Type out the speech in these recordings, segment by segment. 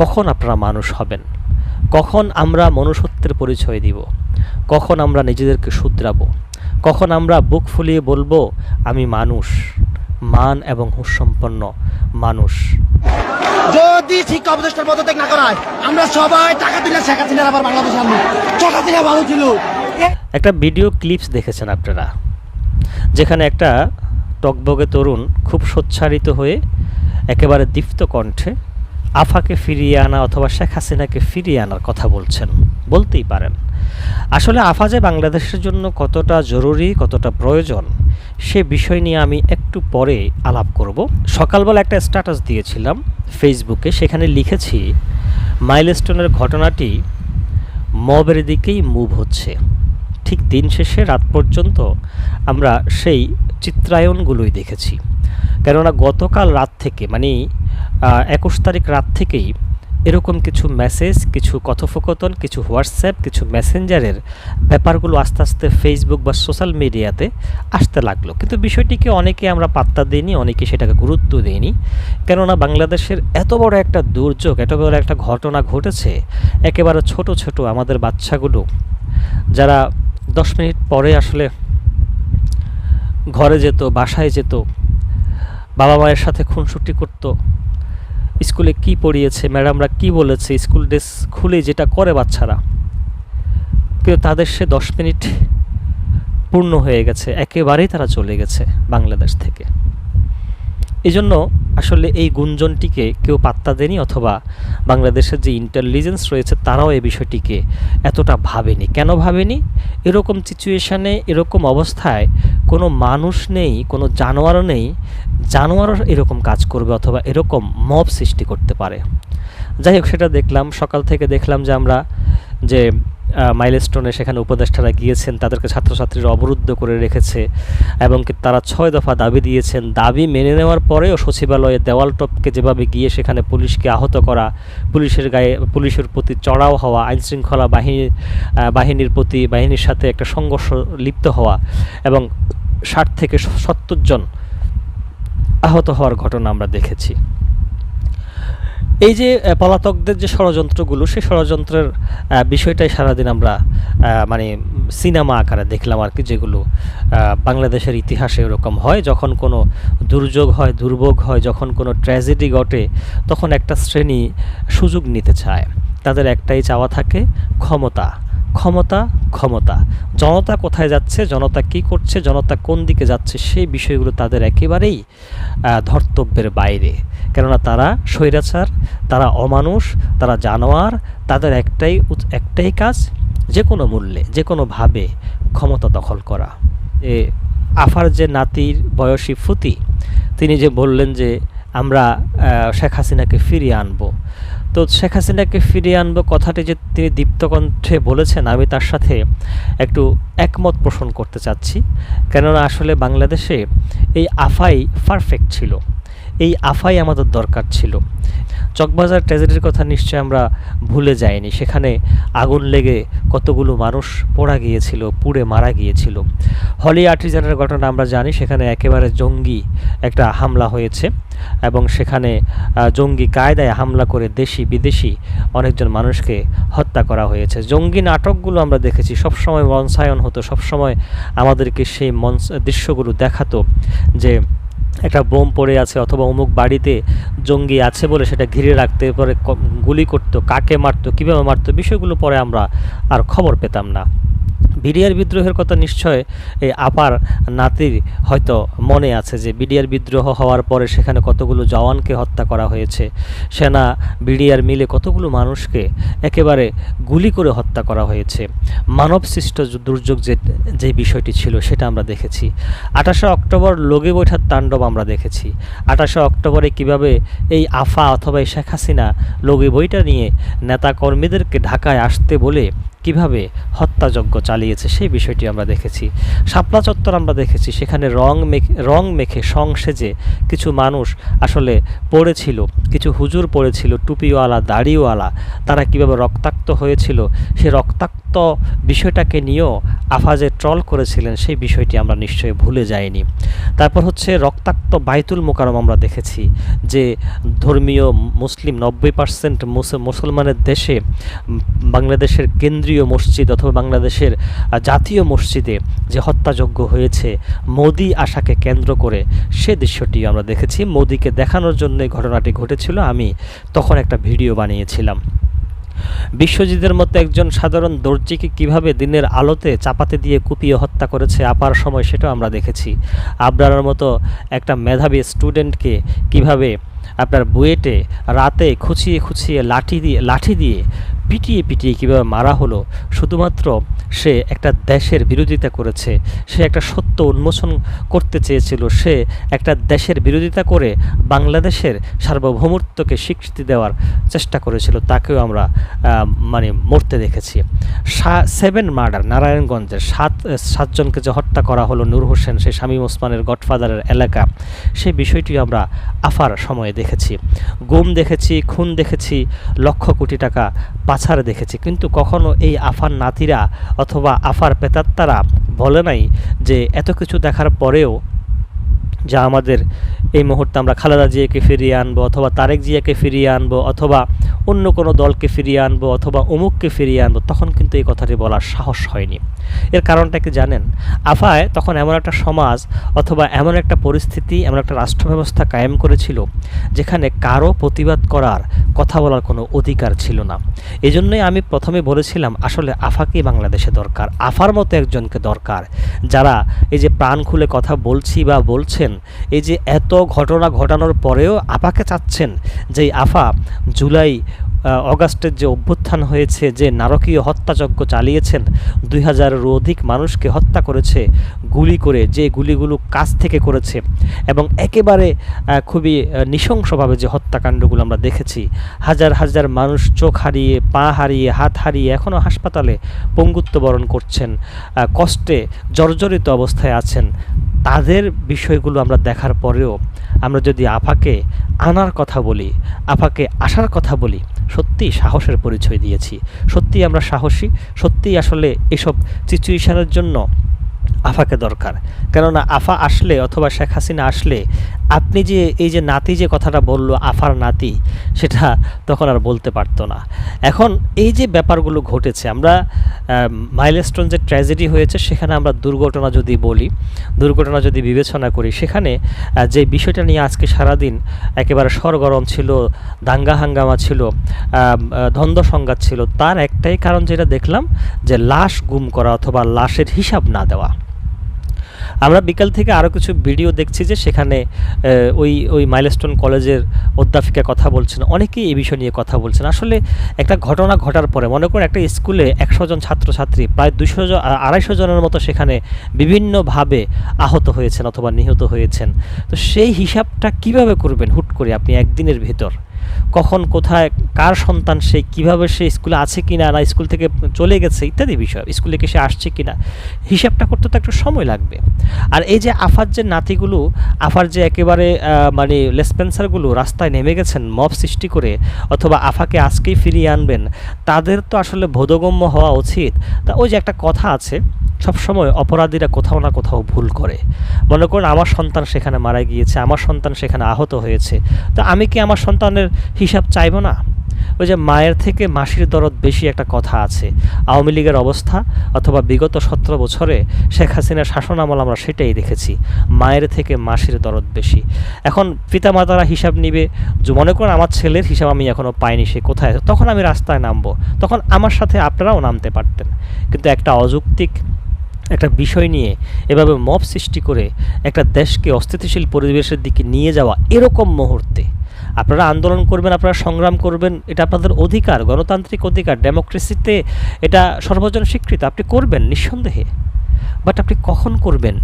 কখন আপনারা মানুষ হবেন? কখন আমরা মনুষ্যত্বের পরিচয় দিব? কখন আমরা নিজেদেরকে শুধরাবো? কখন আমরা বুক ফুলিয়ে বলব আমি মানুষ মান এবং হুঁসম্পন্ন মানুষ যদি শিক্ষা উপদেষ্টার পদত্যাগ না করা হয় আমরা সবাই টাকা দিলে শেখ হাসিনার আবার বাংলাদেশে আনব শেখ হাসিনা ভালো ছিল। একটা ভিডিও ক্লিপস দেখেছেন আপনারা যেখানে একটা টকবগে তরুণ খুব সোচ্চারিত হয়ে একেবারে দীপ্ত কণ্ঠে আফাকে ফিরিয়ে আনা অথবা শেখ হাসিনাকে ফিরিয়ে আনার কথা বলছেন, বলতেই পারেন। আসলে আফা যে বাংলাদেশের জন্য কতটা জরুরি, কতটা প্রয়োজন, সে বিষয় নিয়ে আমি একটু পরে আলাপ করব। সকালবেলা একটা স্ট্যাটাস দিয়েছিলাম ফেসবুকে সেখানে লিখেছি, মাইলস্টোনের ঘটনাটি মবের দিকেই মুভ হচ্ছে। ঠিক দিন শেষে রাত পর্যন্ত আমরা সেই চিত্রায়নগুলোই দেখেছি। কেননা গতকাল রাত থেকে মানে একুশ তারিখ রাত থেকেই এরকম কিছু মেসেজ কিছু কথোপকথন, কিছু হোয়াটসঅ্যাপ কিছু মেসেঞ্জারের ব্যাপারগুলো আস্তে আস্তে ফেসবুক বা সোশ্যাল মিডিয়াতে আসতে লাগল। কিন্তু বিষয়টিকে অনেকে আমরা পাত্তা দিইনি, অনেকে সেটাকে গুরুত্ব দিইনি। কেননা বাংলাদেশের এত বড় একটা দুর্যোগ, এত বড় একটা ঘটনা ঘটেছে, একেবারে ছোট ছোট আমাদের বাচ্চাগুলো, যারা দশ মিনিট পরে আসলে ঘরে যেত, বাসায় যেত বাবা মায়ের সাথে খুনসুটি করত। স্কুলে কি পড়িয়েছে, ম্যাডামরা কি বলেছে, স্কুল ড্রেস খুলে যেটা করে বাচ্চারা। কিন্তু তাদের সে দশ মিনিট পূর্ণ হয়ে গেছে, একেবারেই তারা চলে গেছে বাংলাদেশ থেকে। এই জন্য আসলে এই গুঞ্জনটিকে কেউ পাত্তা দেয়নি অথবা বাংলাদেশের যে ইন্টেলিজেন্স রয়েছে তারাও এই বিষয়টিকে এতটা ভাবেনি। কেন ভাবেনি? এরকম সিচুয়েশানে এরকম অবস্থায় কোনো মানুষ নেই, কোনো জানোয়ারও নেই, জানোয়ারও এরকম কাজ করবে অথবা এরকম মব সৃষ্টি করতে পারে। যাই হোক, সেটা দেখলাম, সকাল থেকে দেখলাম যে আমরা যে মাইলস্টোনে সেখানে উপদেষ্টারা গিয়েছেন, তাদেরকে ছাত্রছাত্রীরা অবরুদ্ধ করে রেখেছে এবং তারা ছয় দফা দাবি দিয়েছেন। দাবি মেনে নেওয়ার পরেও সচিবালয়ে দেওয়াল টপকে যেভাবে গিয়ে সেখানে পুলিশকে আহত করা, পুলিশের গায়ে, পুলিশের প্রতি চড়াও হওয়া, আইনশৃঙ্খলা বাহিনী বাহিনীর প্রতি, বাহিনীর সাথে একটা সংঘর্ষ লিপ্ত হওয়া এবং ষাট থেকে সত্তর জন আহত হওয়ার ঘটনা আমরা দেখেছি। এই যে পলাতকদের যে ষড়যন্ত্রগুলো, সেই ষড়যন্ত্রের বিষয়টাই সারাদিন আমরা মানে সিনেমা আকারে দেখলাম আর কি, যেগুলো বাংলাদেশের ইতিহাসে এরকম হয়। যখন কোনো দুর্যোগ হয়, দুর্ভোগ হয়, যখন কোনো ট্র্যাজেডি ঘটে, তখন একটা শ্রেণি সুযোগ নিতে চায়। তাদের একটাই চাওয়া থাকে, ক্ষমতা। ক্ষমতা ক্ষমতা। জনতা কোথায় যাচ্ছে, জনতা কি করছে, জনতা কোন দিকে যাচ্ছে, সেই বিষয়গুলো তাদের একেবারেই ধর্তব্যের বাইরে। কেননা তারা স্বৈরাচার, তারা অমানুষ, তারা জানোয়ার, তাদের একটাই একটাই কাজ যে কোনো মূল্যে যে কোনোভাবে ক্ষমতা দখল করা। এ আফার যে নাতির বয়সী ফুতি, তিনি যে বললেন যে আমরা শেখ হাসিনাকে ফিরিয়ে আনব। তো শেখ হাসিনাকে ফিরিয়ে আনব কথাটি যে তিনি দীপ্তকণ্ঠে বলেছেন, আমি তার সাথে একটু একমত পোষণ করতে চাচ্ছি। কেননা আসলে বাংলাদেশে এই আফাই পারফেক্ট ছিল। এই আফাই আমাদের দরকার ছিল। চকবাজার ট্র্যাজেডির কথা নিশ্চয় আমরা ভুলে যাইনি। সেখানে আগুন লেগে কতগুলো মানুষ পোড়া গিয়েছিল, পুড়ে মারা গিয়েছিল। হলি আর্টিজানের ঘটনা আমরা জানি, সেখানে একেবারে জঙ্গি একটা হামলা হয়েছে এবং সেখানে জঙ্গি কায়দায় হামলা করে দেশি, বিদেশি অনেকজন মানুষকে হত্যা করা হয়েছে। জঙ্গি নাটকগুলো আমরা দেখেছি। সবসময় মনসায়ন হতো, সবসময় আমাদেরকে সেই মঞ্চ দৃশ্যগুলো দেখাতো যে একটা বোম পড়ে আছে অথবা অমুক বাড়িতে জঙ্গি আছে বলে সেটা ঘিরে রাখতে পরে গুলি করতো, কাকে মারতো, কীভাবে মারতো, বিষয়গুলো পরে আমরা আর খবর পেতাম না। বিডিআর বিদ্রোহের কথা নিশ্চয় এই আপার নাতির হয়তো মনে আছে যে বিডিআর বিদ্রোহ হওয়ার পরে সেখানে কতগুলো জওয়ানকে হত্যা করা হয়েছে। সেনা, বিডিআর মিলে কতগুলো মানুষকে একেবারে গুলি করে হত্যা করা হয়েছে। মানব সৃষ্ট দুর্যোগ যে যে বিষয়টি ছিল সেটা আমরা দেখেছি। আঠাশে অক্টোবর লোগে বৈঠার তাণ্ডব আমরা দেখেছি। আঠাশে অক্টোবরে কীভাবে এই আফা অথবা এই শেখ হাসিনা লোগে বইটা নিয়ে নেতাকর্মীদেরকে ঢাকায় আসতে বলে কীভাবে হত্যাযজ্ঞ চালিয়েছে সেই বিষয়টি আমরা দেখেছি। শাপলা চত্বর আমরা দেখেছি, সেখানে রং মেখে রং মেখে সং সেজে কিছু মানুষ আসলে পড়েছিল, কিছু হুজুর পড়েছিল, টুপিওয়ালা, দাড়িওয়ালা, তারা কীভাবে রক্তাক্ত হয়েছিল, সে রক্তাক্ত বিষয়টাকে নিয়েও আফাজে ট্রল করেছিলেন, সেই বিষয়টি আমরা নিশ্চয়ই ভুলে যাইনি। তারপর হচ্ছে রক্তাক্ত বাইতুল মোকারম আমরা দেখেছি যে ধর্মীয় মুসলিম নব্বই পার্সেন্ট মুসলমানের দেশে বাংলাদেশের কেন্দ্রীয় মসজিদ অথবা বাংলাদেশের জাতীয় মসজিদে যে হত্যাযজ্ঞ হয়েছে, মোদি আশাকে কেন্দ্র করে সে দৃশ্যটি আমরা দেখেছি। মোদিকে দেখানোর জন্য ঘটনাটি ঘটেছিল। আমি তখন একটা ভিডিও বানিয়েছিলাম। বিশ্বজিতের মতো একজন সাধারণ দর্জিকে কীভাবে দিনের আলোতে চাপাতে দিয়ে কুপিয়ে হত্যা করেছে আপার সময় সেটাও আমরা দেখেছি। আবরার মতো একটা মেধাবী স্টুডেন্টকে কীভাবে আপনার বুয়েটে রাতে খুঁচিয়ে খুঁচিয়ে লাঠি দিয়ে লাঠি দিয়ে পিটিয়ে পিটিয়ে কীভাবে মারা হলো, শুধুমাত্র সে একটা দেশের বিরোধিতা করেছে, সে একটা সত্য উন্মোচন করতে চেয়েছিল, সে একটা দেশের বিরোধিতা করে বাংলাদেশের সার্বভৌমত্বকে স্বীকৃতি দেওয়ার চেষ্টা করেছিল, তাকেও আমরা মানে মরতে দেখেছি। সেভেন মার্ডার নারায়ণগঞ্জের সাত, সাতজনকে যে হত্যা করা হলো নূর হোসেন, সেই শামীম ওসমানের গডফাদারের এলাকা সেই বিষয়টি আমরা আফার সময়ে দেখেছি। গুম দেখেছি, খুন দেখেছি, লক্ষ কোটি টাকা পাছার দেখেছি। কিন্তু কখনো এই আফার নাতিরা অথবা আফার পেতাত্তারা বলে নাই যে এত কিছু দেখার পরেও যা আমাদের এই মুহূর্তে আমরা খালেদা জিয়াকে ফিরিয়ে আনব অথবা তারেক জিয়াকে ফিরিয়ে আনব অথবা অন্য কোনো দলকে ফিরিয়ে আনব অথবা অমুককে ফিরিয়ে আনব, তখন কিন্তু এই কথাটি বলার সাহস হয়নি। এর কারণটা কি জানেন? আফায় তখন এমন একটা সমাজ অথবা এমন একটা পরিস্থিতি, এমন একটা রাষ্ট্র ব্যবস্থা কায়েম করেছিল যেখানে কারও প্রতিবাদ করার, কথা বলার কোনো অধিকার ছিল না। এই জন্যই আমি প্রথমে বলেছিলাম, আসলে আফাকেই বাংলাদেশে দরকার? আফার মতো একজনকে দরকার যারা এই যে প্রাণ খুলে কথা বলছি বা বলছেন, এই যে এত ঘটনা ঘটানোর পরেও আপাকে চাচ্ছেন যে আফা জুলাই অগাস্টের যে অভ্যুত্থান হয়েছে, যে নারকীয় হত্যাযজ্ঞ চালিয়েছেন, দুই হাজারেরও অধিক মানুষকে হত্যা করেছে, গুলি করে, যে গুলিগুলো কাছ থেকে করেছে এবং একেবারে খুবই নৃশংসভাবে যে হত্যাকাণ্ডগুলো আমরা দেখেছি। হাজার হাজার মানুষ চোখ হারিয়ে, পা হারিয়ে, হাত হারিয়ে এখনও হাসপাতালে পঙ্গুত্ব বরণ করছেন কষ্টে জর্জরিত অবস্থায় আছেন। তাদের বিষয়গুলো আমরা দেখার পরেও আমরা যদি আফাকে আনার কথা বলি, আফাকে আসার কথা বলি, সত্যিই সাহসের পরিচয় দিয়েছি। সত্যিই আমরা সাহসী, সত্যিই আসলে এসব সিচুয়েশানের জন্য আফাকে দরকার। কেননা আফা আসলে অথবা শেখ হাসিনা আসলে আপনি যে, এই যে নাতি যে কথাটা বলল, আফার নাতি, সেটা তখন আর বলতে পারতো না। এখন এই যে ব্যাপারগুলো ঘটেছে, আমরা মাইলস্টোন যে ট্র্যাজেডি হয়েছে, সেখানে আমরা দুর্ঘটনা যদি বলি, দুর্ঘটনা যদি বিবেচনা করি, সেখানে যে বিষয়টা নিয়ে আজকে সারাদিন একেবারে সরগরম ছিল, দাঙ্গা হাঙ্গামা ছিল দ্বন্দ্ব সংঘাত ছিল, তার একটাই কারণ যেটা দেখলাম, যে লাশ গুম করা অথবা লাশের হিসাব না দেওয়া। আমরা বিকাল থেকে আরও কিছু ভিডিও দেখছি যে সেখানে ওই ওই মাইলস্টোন কলেজের অধ্যাপিকা কথা বলছেন, অনেকেই এই বিষয় নিয়ে কথা বলছেন। আসলে একটা ঘটনা ঘটার পরে, মনে করুন একটা স্কুলে একশো জন ছাত্রছাত্রী, প্রায় দুশো জন আড়াইশো জনের মতো সেখানে বিভিন্নভাবে আহত হয়েছেন অথবা নিহত হয়েছেন। তো সেই হিসাবটা কীভাবে করবেন হুট করে আপনি একদিনের ভিতর? কখন কোথায় কার সন্তান সে, কীভাবে সে স্কুলে আছে কি না না স্কুল থেকে চলে গেছে ইত্যাদি বিষয়, স্কুলে কি সে আসছে কি না হিসাবটা করতে তো একটু সময় লাগবে। আর এই যে আফার যে নাতিগুলো, আফার যে একেবারে মানে লেসপেন্সারগুলো রাস্তায় নেমে গেছেন মব সৃষ্টি করে, অথবা আফাকে আজকেই ফিরিয়ে আনবেন, তাদের তো আসলে বোধগম্য হওয়া উচিত। তা ওই যে একটা কথা আছে, সবসময় অপরাধীরা কোথাও না কোথাও ভুল করে। মনে করুন আমার সন্তান সেখানে মারা গিয়েছে, আমার সন্তান সেখানে আহত হয়েছে। তো আমি কি আমার সন্তানের হিসাব চাইব না? ওই যে মায়ের থেকে মাসির দরদ বেশি একটা কথা আছে। আওয়ামী লীগের অবস্থা অথবা বিগত সতেরো বছরে শেখ হাসিনার শাসন আমল আমরা সেটাই দেখেছি। মায়ের থেকে মাসির দরদ বেশি। এখন পিতামাতারা হিসাব নিবে। যে মনে করেন আমার ছেলের হিসাব আমি এখনও পাইনি, সে কোথায় তখন আমি রাস্তায় নামবো। তখন আমার সাথে আপনারাও নামতে পারতেন। কিন্তু একটা অযৌক্তিক একটা বিষয় নিয়ে এভাবে মব সৃষ্টি করে একটা দেশকে অস্থিতিশীল পরিবেশের দিকে নিয়ে যাওয়া এরকম মুহূর্তে আপনারা আন্দোলন করবেন, আপনারা সংগ্রাম করবেন, এটা আপনাদের অধিকার, গণতান্ত্রিক অধিকার ডেমোক্রেসিতে এটা সর্বজন স্বীকৃত, আপনি করবেন নিঃসন্দেহে। বাট আপনি কখন করবেন?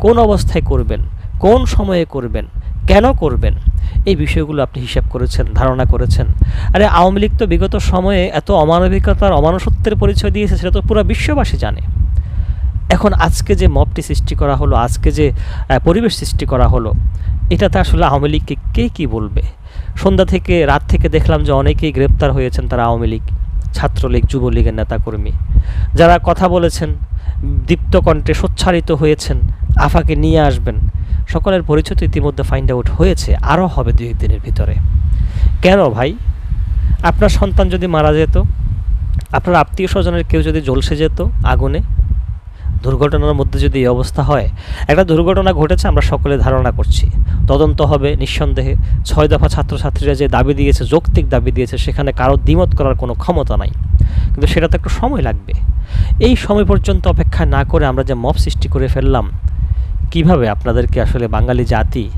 কোন অবস্থায় করবেন? কোন সময়ে করবেন? কেন করবেন? এই বিষয়গুলো আপনি হিসাব করেছেন, ধারণা করেছেন। আরে, আওয়ামী লীগ তো বিগত সময়ে এত অমানবিকতার, অমানুষত্বের পরিচয় দিয়েছে, সেটা তো পুরো বিশ্ববাসী জানে। এখন আজকে যে মবটি সৃষ্টি করা হলো, আজকে যে পরিবেশ সৃষ্টি করা হলো এটাতে আসলে আওয়ামী লীগকে কে কী বলবে? সন্ধ্যা থেকে, রাত থেকে দেখলাম যে অনেকেই গ্রেপ্তার হয়েছেন তারা আওয়ামী লীগ, ছাত্রলীগ, যুবলীগের নেতাকর্মী। যারা কথা বলেছেন, দীপ্ত কণ্ঠে হয়েছেন, আফাকে নিয়ে আসবেন, সকলের পরিচয় তো ইতিমধ্যে ফাইন্ড আউট হয়েছে, আরও হবে দুই একদিনের ভিতরে। কেন ভাই? আপনার সন্তান যদি মারা যেত, আপনার আত্মীয় স্বজনের কেউ যদি ঝলসে যেত আগুনে দুর্ঘটনার মধ্যে যদি এই অবস্থা হয়, একটা দুর্ঘটনা ঘটেছে, আমরা সকলে ধারণা করছি। তদন্ত হবে নিঃসন্দেহে। ছয় দফা ছাত্রছাত্রীরা যে দাবি দিয়েছে, যৌক্তিক দাবি দিয়েছে, সেখানে কারও দ্বিমত করার কোনো ক্ষমতা নাই। কিন্তু সেটা তো একটু সময় লাগবে। এই সময় পর্যন্ত অপেক্ষা না করে আমরা যে মব সৃষ্টি করে ফেললাম, কীভাবে আপনাদেরকে আসলে বাঙালি জাতি